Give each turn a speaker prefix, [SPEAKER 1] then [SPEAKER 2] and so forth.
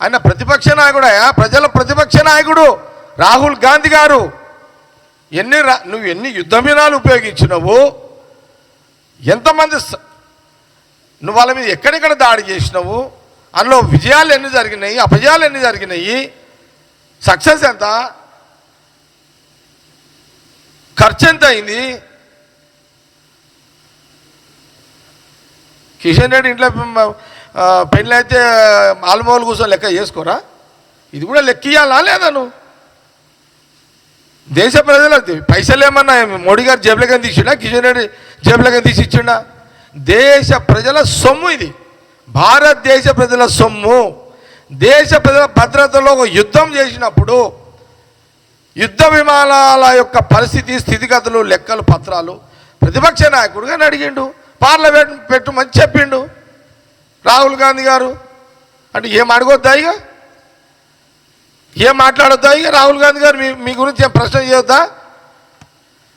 [SPEAKER 1] ఆయన ప్రతిపక్ష నాయకుడు? ప్రజల ప్రతిపక్ష నాయకుడు రాహుల్ గాంధీ గారు. ఎన్ని రా- నువ్వు ఎన్ని యుద్ధ విమానాలు ఉపయోగించినవు ఎంతమంది నువ్వు వాళ్ళ మీద ఎక్కడెక్కడ దాడి చేసినావు అందులో విజయాలు ఎన్ని జరిగినాయి అపజయాలు ఎన్ని జరిగినాయి సక్సెస్ ఎంత? ఖర్చు ఎంత అయింది? కిషన్ రెడ్డి ఇంట్లో ఆ, పెళ్ళి అయితే ఆల్మోల్ కూర్చొని లెక్క చేసుకోరా? ఇది కూడా లెక్క లేదా నువ్వు? దేశ ప్రజల పైసలు ఏమన్నా మోడీ గారు జేబులకి తీసిండా? కిషన్ రెడ్డి జేబులకి తీసి ఇచ్చిండా? దేశ ప్రజల సొమ్ము ఇది. భారతదేశ ప్రజల సొమ్ము. దేశ ప్రజల భద్రతలో ఒక యుద్ధం చేసినప్పుడు యుద్ధ విమానాల యొక్క పరిస్థితి స్థితిగతులు లెక్కలు పత్రాలు ప్రతిపక్ష నాయకుడుగా అడిగిండు. పార్లమెంట్ పెట్టుమని చెప్పిండు. రాహుల్ గాంధీ గారు? అంటే ఏం అడగొద్దా ఇక? ఏం మాట్లాడొద్దా ఇక? రాహుల్ గాంధీ గారు మీ మీ గురించి ఏం ప్రశ్న చేయొద్దా?